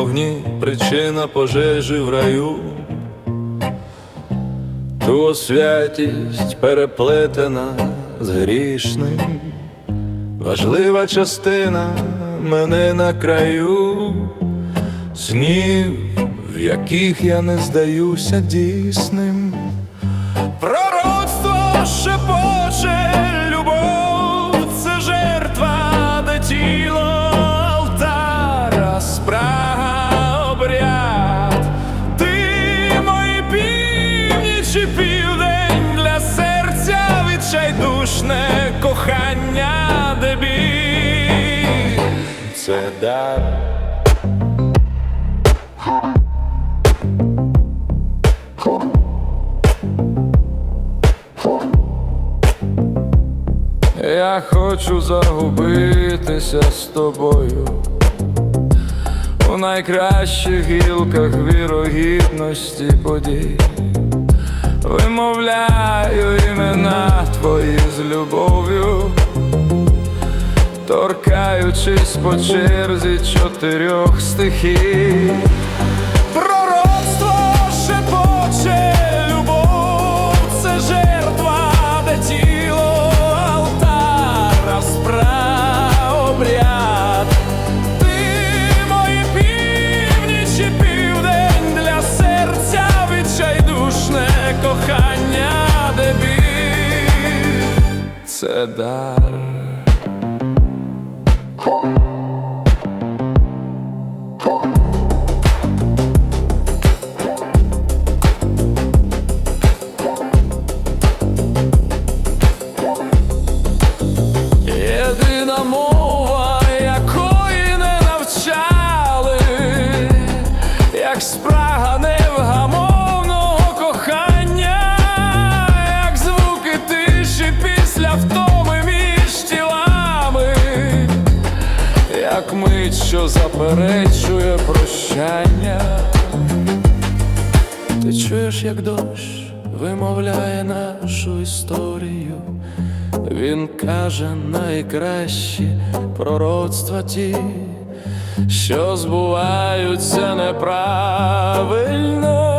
вогні, причина пожежі в раю. Ту святість переплетена з грішним, важлива частина мене на краю, снів, в яких я не здаюся дійсним. Кохання, де біль це дар. Я хочу загубитися з тобою у найкращих гілках вірогідності подій. Вимовляю імена твої з любов'ю, торкаючись по черзі чотирьох стихій. Це дар. Єдина мова, як мить, що заперечує прощання. Ти чуєш, як дощ вимовляє нашу історію. Він каже найкращі пророцтва ті, що збуваються неправильно.